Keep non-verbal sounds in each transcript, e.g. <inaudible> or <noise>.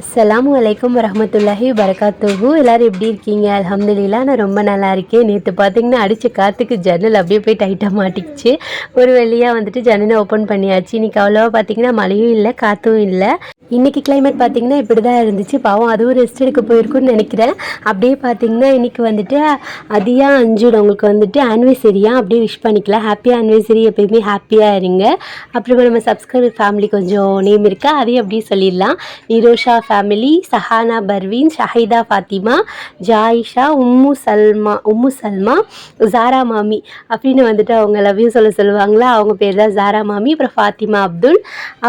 அஸ்ஸலாமு அலைக்கும் வரமத்துல்லாஹி வரகாத்துஹூ எல்லாரும் எப்படி இருக்கீங்க? அல்ஹம்துலில்லாஹ் நான் ரொம்ப நல்லா இருக்கேன். நேற்று பார்த்தீங்கன்னா அடித்த காற்றுக்கு ஜன்னல் அப்படியே போய் டைட்டாக மாட்டிக்கிச்சு. ஒரு வழியாக வந்துட்டு ஜன்னலை ஓப்பன் பண்ணியாச்சு. இன்னைக்கு அவ்வளோவா பார்த்தீங்கன்னா மழையும் இல்லை காற்றும் இல்லை. இன்றைக்கி கிளைமேட் பார்த்தீங்கன்னா இப்படி தான் இருந்துச்சு. பாவம் அதுவும் ரெஸ்ட் எடுக்க போயிருக்குன்னு நினைக்கிறேன். அப்படியே பார்த்தீங்கன்னா இன்றைக்கி வந்துட்டு அதியா அஞ்சுடு உங்களுக்கு வந்துட்டு ஆனிவர்சரியாக அப்படியே விஷ் பண்ணிக்கலாம். ஹாப்பியாக ஆனிவர்சரி எப்பயுமே ஹாப்பியாக இருங்க. அப்புறமா நம்ம சப்ஸ்கிரைபர் ஃபேமிலி கொஞ்சம் நேம் இருக்கா? அதையும் அப்படியே சொல்லிடலாம். நிரோஷா ஃபேமிலி சஹானா பர்வீன் ஷஹிதா ஃபாத்திமா ஜாயிஷா உம்மு சல்மா உம்மு சல்மா ஜாரா மாமி அப்படின்னு வந்துட்டு அவங்க லவ்யூ சொல்ல சொல்லுவாங்களா? அவங்க பேர் தான் ஜாரா மாமி. அப்புறம் ஃபாத்திமா அப்துல்.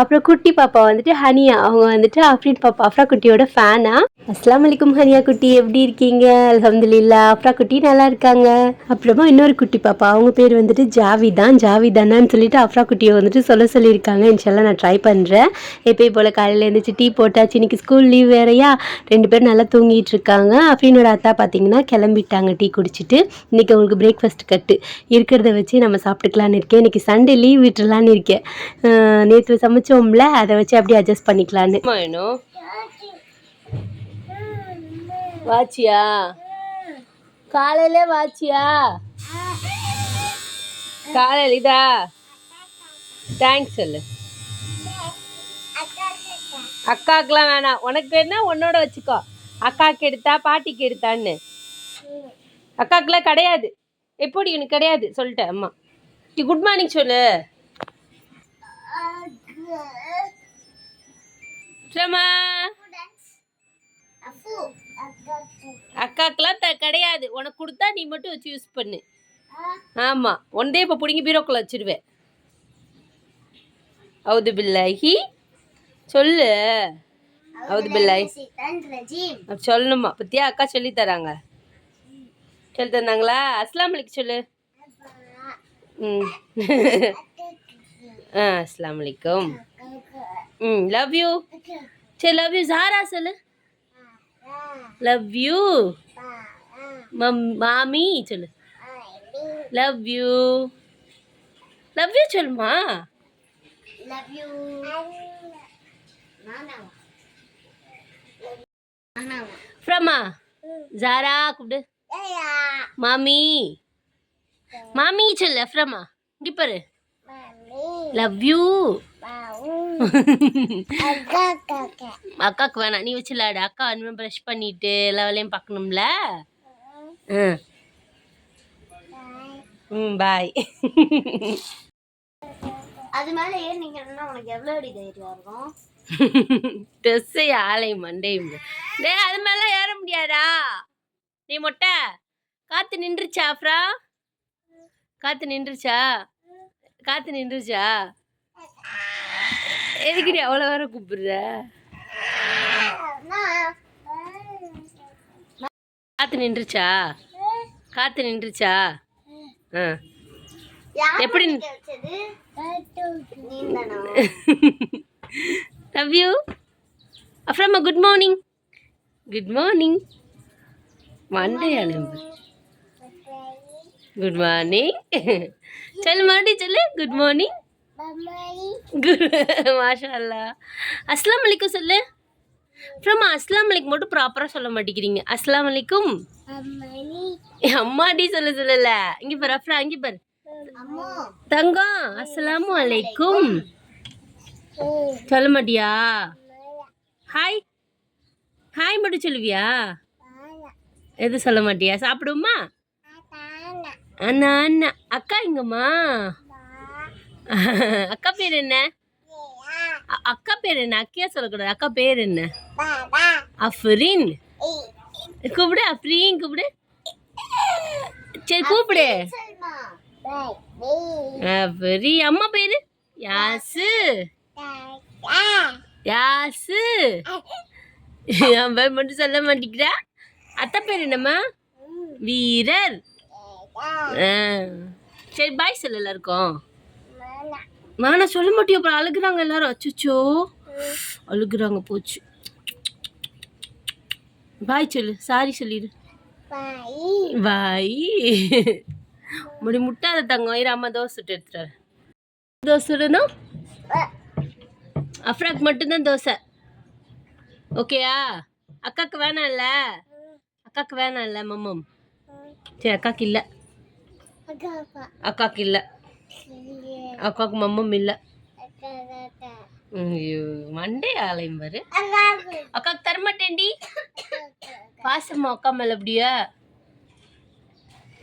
அப்புறம் குட்டி பாப்பா வந்துட்டு ஹனியா. அவங்க வந்துட்டு அஃப்ரீன் பாப்பா அஃப்ரா குட்டியோட ஃபேனா அஸ்லாம் வலைக்கும் ஹனியா குட்டி எப்படி இருக்கீங்க? அலமதுல்லா அஃப்ரா குட்டி நல்லா இருக்காங்க. அப்புறமா இன்னொரு குட்டி பாப்பா. அவங்க பேர் வந்துட்டு ஜாவிதான். ஜாவிதானான்னு சொல்லிட்டு அஃப்ரா குட்டியை வந்துட்டு சொல்ல சொல்லியிருக்காங்க. இன்ஷால்லா நான் ட்ரை பண்ணுறேன் எப்பயும் போல் காலையில் எழுந்திரிச்சு டீ போட்டாச்சு. இன்னைக்கு ஸ்கூல் லீவ் வேறையா? ரெண்டு பேரும் நல்லா தூங்கிட்டு இருக்காங்க. அஃப்ரீனோட அத்தா பார்த்தீங்கன்னா கிளம்பிட்டாங்க டீ குடிச்சிட்டு. இன்னைக்கு அவங்களுக்கு பிரேக்ஃபாஸ்ட் கட்டு. இருக்கிறத வச்சு நம்ம சாப்பிட்டுக்கலான்னு இருக்கேன். இன்னைக்கு சண்டே லீவ் விட்டுறலான்னு இருக்கேன். நேற்று சமைச்சோம்ல அதை வச்சு அப்படியே அட்ஜஸ்ட் பண்ணிக்கலாம். பண்ணிக்கலான்னு வேணும். வாச்சியா? காலையில வாச்சியா? காலையில் இதா தேங்க்ஸ் சொல்லு. அக்காக்கெலாம் வேணாம். உனக்கு வேணா உன்னோட வச்சுக்கோ. அக்காக்கு எடுத்தா பாட்டிக்கு எடுத்தான்னு. அக்காக்கெலாம் கிடையாது. எப்படி உனக்கு கிடையாது? சொல்லிட்டேன் அம்மா. குட் மார்னிங் சொல்லு. சும்மா அக்காக்கெல்லாம் த கிடையாது. உனக்கு கொடுத்தா நீ மட்டும் வச்சு யூஸ் பண்ணு. ஆமாம் ஒன்றே இப்போ பிடிங்கி பீரோக்குள்ள வச்சிருவேன். அவுது பில்லாஹி. சொல்லு. அவுது பில்லாய் சொல்லணுமா? பத்தியா? அக்கா சொல்லி தராங்க. சொல்லி தந்தாங்களா? அஸ்லாம் அலிக்கு சொல்லு. ம். <laughs> ஆ அஸ்லாம் வலைக்கும் ம் லவ் யூ சரி லவ் யூ ஜாரா சொல்லு. லவ் யூ மம் மாமி சொல்லு. லவ் யூ லவ் யூ சொல்லுமா? ஃப்ரமா ஜாரா கூப்பிடு. மாமி. மாமி சொல்லு ஃப்ரமா இங்கே பாரு. லவ் யூ அக்காவுக்கு வேணாம். நீ வச்சு அக்கா இனிமேல் ப்ரஷ் பண்ணிட்டு எல்லா வேலையும் பார்க்கணும்ல? ம் பாய் அது மேல ஏறினீங்கன்னா உனக்கு எவ்வளவு அடி தைரியம் இருக்கும்? ட்ரெஸ்ஸை ஆலை மண்டையும் டேய் அது மேலே ஏற முடியாதா? நீ மொட்டை. காற்று நின்றுச்சா அப்புறா காற்று நின்றுச்சா? காற்று நின்றுச்சா? எதுக்கு நீ அவ்வளோ வேற கூப்பிடுற? காற்று நின்றுச்சா? காற்று நின்றுச்சா? ஆ. எப்படி லவ் யூ அப்புறமா good morning good morning Monday அனுப்பு குட் மார்னிங் சொல்லு மறுபடியும் சொல்லு. குட் மார்னிங் குட் மாஷா அஸ்லாம் வலைக்கும் சொல்லு. அப்புறமா அஸ்லாம் வலைக்கும் மட்டும் ப்ராப்பராக சொல்ல மாட்டேங்கிறீங்க. அஸ்லாம் வலைக்கும் அம்மாடி சொல்ல சொல்லல. இங்க பாரு அப்புறம் அங்கே பாரு. தங்கம் அஸ்லாம் அலைக்கும். சொல்ல மாட்டியா? ஹாய் ஹாய் மட்டும் சொல்லுவியா? எது சொல்ல மாட்டியா? சாப்பிடுமா அண்ணா அண்ணா. அக்கா எங்கம்மா? <laughs> அக்கா பேர் என்ன? அக்கா பேர் என்ன? அக்கியா சொல்லக்கூடாது. அக்கா பேர் என்ன? அஃப்ரின். கூப்பிடு அஃப்ரீன் கூப்பிடு. சரி கூப்பிடு. சரிம்மா அஃப்ரி அம்மா பேரு? யாசு. யாசு. என் பேர் மட்டும் சொல்ல மாட்டேங்கிறா. அத்தை பேர் என்னம்மா? வீரர். சரி பாய் சொல்ல எல்லாருக்கும். நானா சொல்ல மாட்டியும் அப்புறம் அழுகுறாங்க எல்லாரும். அச்சுச்சோ. அழுகுறாங்க போச்சு. பாய் சொல்லு. சாரி சொல்லிடு. பாய் முடி முட்டாத தங்கம். இரு அம்மா தோசை சுட்டு எடுத்துட்டு தோசை சுடணும் அஃப்ராக் மட்டும்தான் தோசை. ஓகேயா? அக்காக்கு வேணாம்ல அக்காக்கு வேணாம்ல மம்மம். சரி அக்காக்கு இல்லை. அக்காக்கு. இல்லை. அக்காக்கு மம்மம் இல்லை. ஐயோ மண்டே ஆலயம் பாரு. அக்காக்கு தரமாட்டேன்டி. பாசமா அக்கா மேல அப்படியா?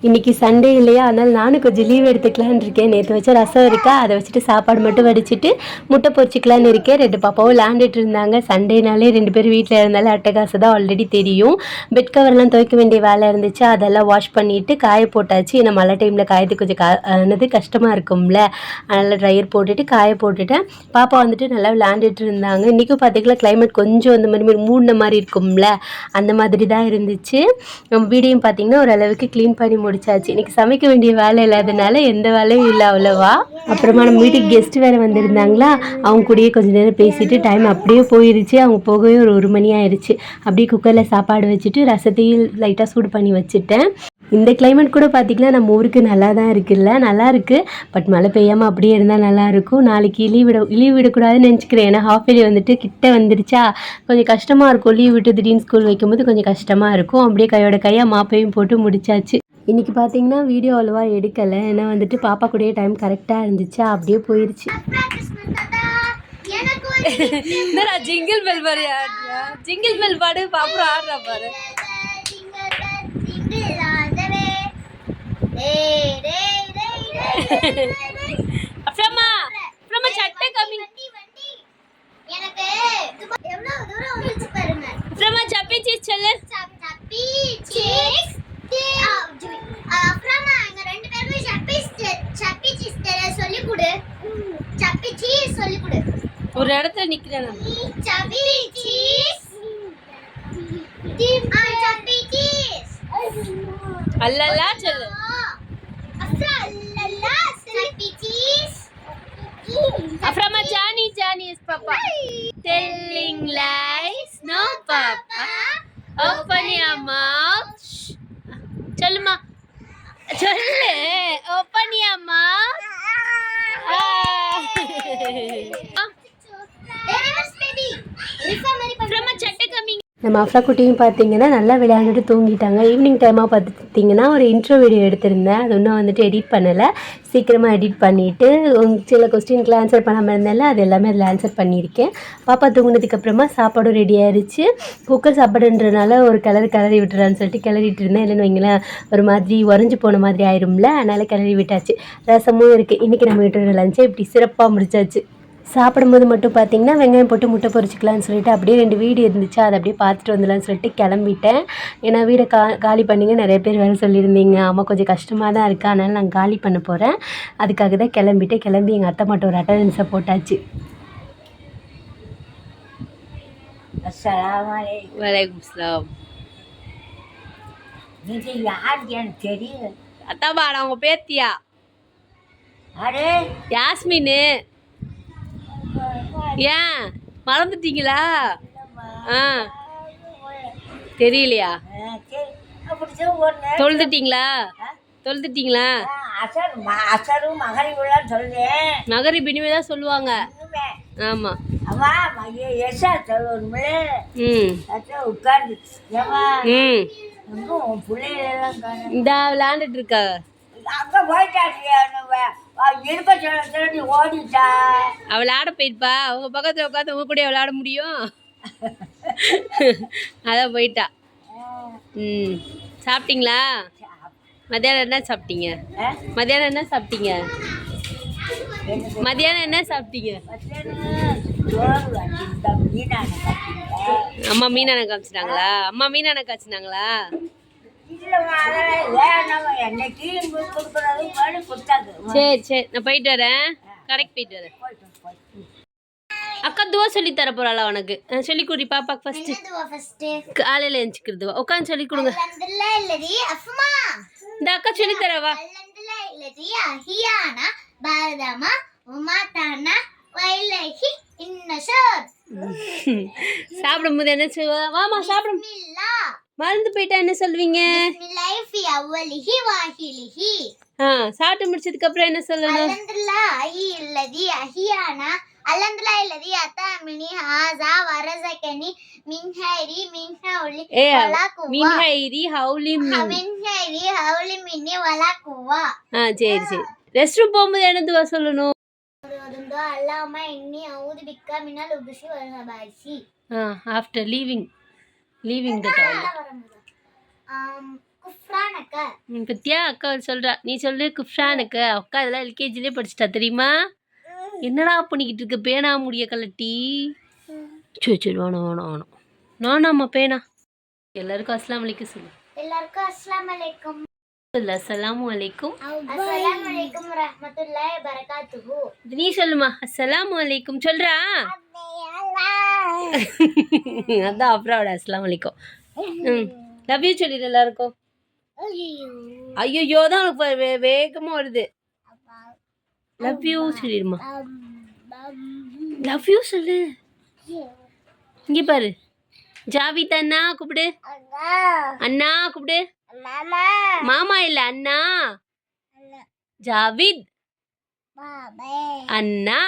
இன்னைக்கு சண்டே இல்லையா? அதனால் நானும் கொஞ்சம் லீவ் எடுத்துக்கலான்னு இருக்கேன். நேற்று வச்ச ரசம் இருக்கா? அதை வச்சுட்டு சாப்பாடு மட்டும் வடிச்சிட்டு முட்டை பொறிச்சிக்கலான்னு இருக்கேன். ரெண்டு பாப்பாவும் விளாண்டுட்டு இருந்தாங்க. சண்டேனாலே ரெண்டு பேரும் வீட்டில் இருந்தாலே அட்டகாசு தான் ஆல்ரெடி தெரியும். பெட் கவர்லாம் துவைக்க வேண்டிய வேலை இருந்துச்சு. அதெல்லாம் வாஷ் பண்ணிட்டு காய போட்டாச்சு. ஏன்னா மழை டைமில் காயத்துக்கு கொஞ்சம் கா என்னது கஷ்டமாக இருக்கும்ல. அதனால் ட்ரையர் போட்டுட்டு காய போட்டுட்டேன். பாப்பா வந்துட்டு நல்லா விளாண்டுட்டு இருந்தாங்க. இன்றைக்கும் பார்த்திங்களா கிளைமேட் கொஞ்சம் அந்த மாதிரி மூடின மாதிரி இருக்கும்ல. அந்த மாதிரி தான் இருந்துச்சு. நம்ம பார்த்திங்கன்னா பார்த்தீங்கன்னா ஓரளவுக்கு க்ளீன் பண்ணி முடிச்சாச்சு. இன்னைக்கு சமைக்க வேண்டிய வேலை இல்லாதனால எந்த வேலையும் இல்லை அவ்வளோவா. அப்புறமா நம்ம வீட்டுக்கு கெஸ்ட் வேறு வந்திருந்தாங்களா? அவங்க கூடயே கொஞ்ச நேரம் பேசிட்டு டைம் அப்படியே போயிருச்சு. அவங்க போகவே ஒரு ஒரு மணி ஆயிடுச்சு அப்படியே குக்கரில் சாப்பாடு வச்சுட்டு ரசத்தையும் லைட்டாக சூடு பண்ணி வச்சுட்டேன். இந்த கிளைமேட் கூட பார்த்திங்கன்னா நம்ம ஊருக்கு நல்லா தான் இருக்குல்ல? நல்லா இருக்குது பட் மழை பெய்யாமல் அப்படியே இருந்தால் நல்லா இருக்கும். நாளைக்கு லீவ் விட லீவ் விடக்கூடாதுன்னு நினச்சிக்கிறேன். ஏன்னா ஹாஃப் இயர்லி வந்துட்டு கிட்ட வந்துருச்சா? கொஞ்சம் கஷ்டமாக இருக்கும். லீவ் விட்டு திடீர்னு ஸ்கூல் வைக்கும்போது கொஞ்சம் கஷ்டமாக இருக்கும். அப்படியே கையோட கையாக மாப்பையும் போட்டு முடிச்சாச்சு. இன்றைக்கி பார்த்தீங்கன்னா வீடியோ அவ்வளோவா எடுக்கலை. ஏன்னா வந்துட்டு பாப்பா கூடயே டைம் கரெக்டாக இருந்துச்சு. அப்படியே போயிடுச்சு என்னடா ஜிங்கிள் பெல் பாரு ஜிங்கிள் பெல் பாடு அப்புறம் ஆடுறா பாரு. அப்புறமா. করে নিকরে না আল্লাহ আল্লাহ চলো Afra Majani Jani is Papa. Telling lies. No, Papa. Open your mouth. Chal ma. Chal Open your mouth. நம்ம அஃப்ரா குட்டியும் பார்த்தீங்கன்னா நல்லா விளையாண்டுட்டு தூங்கிட்டாங்க. ஈவினிங் டைமாக பார்த்தீங்கன்னா ஒரு இன்ட்ரோ வீடியோ எடுத்திருந்தேன். அது இன்னும் வந்துட்டு எடிட் பண்ணலை. சீக்கிரமாக எடிட் பண்ணிவிட்டு சில கொஸ்டினுக்குலாம் ஆன்சர் பண்ணாமல் இருந்தால அது எல்லாமே அதில் ஆன்சர் பண்ணியிருக்கேன். பாப்பா தூங்கினதுக்கப்புறமா சாப்பாடும் ரெடி ஆயிடுச்சு குக்கர் சாப்பாடுன்றனால ஒரு கிளறி கிளறி விட்டுறான்னு சொல்லிட்டு கிளறிட்டு இருந்தேன். இல்லைன்னு வைங்களேன் ஒரு மாதிரி உறைஞ்சி போன மாதிரி ஆயிரும்ல அதனால் கிளறி விட்டாச்சு. ரசமும் இருக்குது இன்றைக்கி நம்ம வீட்டோட லஞ்சை இப்படி சிறப்பாக முடிச்சாச்சு. சாப்பிடும்போது மட்டும் பார்த்தீங்கன்னா வெங்காயம் போட்டு முட்டை பொரிச்சிக்கலாம்னு சொல்லிட்டு அப்படியே ரெண்டு வீடு இருந்துச்சு. அதை அப்படியே பார்த்துட்டு வந்துடலாம்னு சொல்லிட்டு கிளம்பிட்டேன். ஏன்னா வீடை கா காலி பண்ணிங்க நிறைய பேர் வேறு சொல்லியிருந்தீங்க. ஆமாம் கொஞ்சம் கஷ்டமாக தான் இருக்குது அதனால் நான் காலி பண்ண போகிறேன் அதுக்காக தான் கிளம்பிட்டு கிளம்பி எங்கள் அத்தை மட்டும் ஒரு அட்டண்டன்ஸை போட்டாச்சு. வலைக்கம் நீங்க யார் எனக்கு தெரியல. அத்தாப்பா நான் உங்கள் பேத்தியா? அரே யாஸ்மின்னு. ஏன்? மறந்துட்டீங்களா? ஆ. தெரியலையா? தொழுதுட்டீங்களா? தொழுதுட்டீங்களா? அசரும் சொல்றேன் நகரி பினிமே தான் சொல்லுவாங்க. ஆமாம் சொல்லணும்ல ம். உட்கார்ந்து ம். பிள்ளைகளெல்லாம். இந்த விளையாண்டுட்டு இருக்கா. அங்க விளையாட போயிருப்பா. அவங்க பக்கத்தில் உட்காந்து உங்க கூட விளையாட முடியும்? அதான் போயிட்டா. ம். சாப்பிட்டீங்களா? மத்தியானம் என்ன சாப்பிட்டீங்க? மத்தியானம் என்ன சாப்பிட்டீங்க? மத்தியானம் என்ன சாப்பிட்டீங்க. அம்மா மீனான காமிச்சிட்டாங்களா? அம்மா மீனான காய்ச்சினாங்களா? சரி சரி. நான் போயிட்டு வரேன். கடைக்கு போயிட்டு வரேன். அக்கா துவா சொல்லி தர போறாளா உனக்கு? சொல்லி கொடு பாப்பாக்கு ஃபர்ஸ்ட் காலையில எழுச்சிக்கிறது உட்காந்து சொல்லி கொடுங்க. இந்த அக்கா சொல்லி தரவா? பாரதமா உமாதானா வைலஹி இன்னஷர் சாப்பிடும்போது என்ன செய்வா? வாமா சாப்பிடும். மறந்து போயிட்டா என்ன சொல்வீங்க ஆ சாப்பிட்டு முடிச்சதுக்கு அப்புறம் என்ன சொல்லணும் சரி சரி போகும்போது என்ன சொல்லணும் அல்லாம இன்னி ஊதுபிக்கா மின்னால் உபிசி after leaving leaving the toilet குஃப்ரானக்க. பத்தியா? அக்கா சொல்றா. நீ சொல்லு குஃப்ஷானுக்கு அக்கா இதெல்லாம் எல்கேஜிலே படிச்சிட்டா தெரியுமா? என்னடா பண்ணிக்கிட்டு இருக்க? பேனா முடிய கலட்டி. சரி சரி வேணாம் வேணாம் வேணாம் நானாம்மா பேனா? எல்லாருக்கும் அஸ்லாம் வலைக்கும் சொல்லு. எல்லாருக்கும் அஸ்ஸலாமு அலைக்கும். நீ சொல்லுமா அஸ்ஸலாமு அலைக்கும். சொல்றா? <laughs> அதான் அப்புறம் அஸ்லாம் வலைக்கும் ம் லவ் யூ சொல்லிடு எல்லாருக்கும் ஐயோ தான் உனக்கு வேகமா வருது. லவ் யூ சொல்லிடுமா லவ் யூ சொல்லு. இங்க பாரு. ஜாவித் அண்ணா கூப்பிடு. அண்ணா கூப்பிடு. மாமா. இல்ல அண்ணா. ஜாவித். அண்ணா.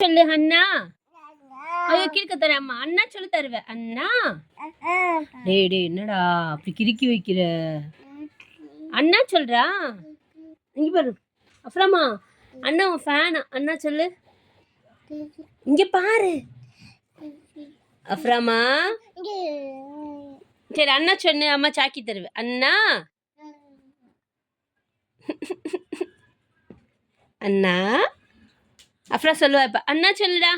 சொல்லு அண்ணா. ஐயோ கிறுக்க தரேன் அம்மா அண்ணா சொல்லி தருவேன் அண்ணா. டேய் டேய் என்னடா? அப்படி கிறுக்கி வைக்கிற? அண்ணா சொல்றா? இங்க பாரு. அப்புறமா அண்ணா உன் ஃபேனா அண்ணா சொல்லு. இங்க பாரு. அப்புறமா. சரி அண்ணா சொன்னு அம்மா சாக்கி தருவேன் அண்ணா? அண்ணா? அப்புறம் சொல்லுவா இப்ப. அண்ணா சொல்லுடா.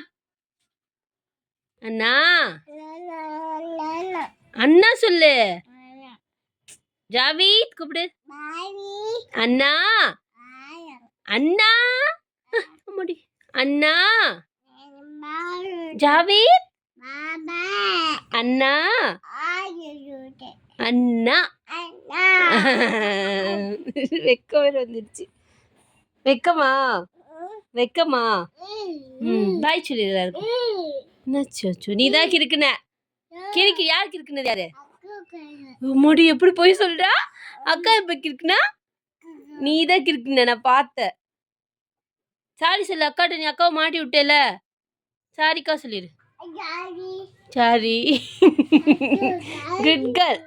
அண்ணா? அண்ணா சொல்லு. ஜாவீத் கூப்பிடு. அண்ணா? அண்ணா? அண்ணா? ஜாவீத்? அண்ணா. அண்ணா. <laughs> வெக்கம் வேற வந்துருச்சு. வெக்கமா? வெக்கமா? ம். பாய் சொல்லி எல்லாருக்கும் என்னாச்சு நீ தான் கிறுக்குன? கிறுக்கு யார் கிறுக்குனது யாரு? முடி எப்படி போய் சொல்றா? அக்கா எப்ப கிறுக்குனா? நீ தான் கிறுக்குன நான் பார்த்தேன். சாரி சொல்லு அக்காட்ட நீ அக்காவை மாட்டி விட்டேல சாரிக்கா சொல்லிடு சாரி குட் கேர்ள்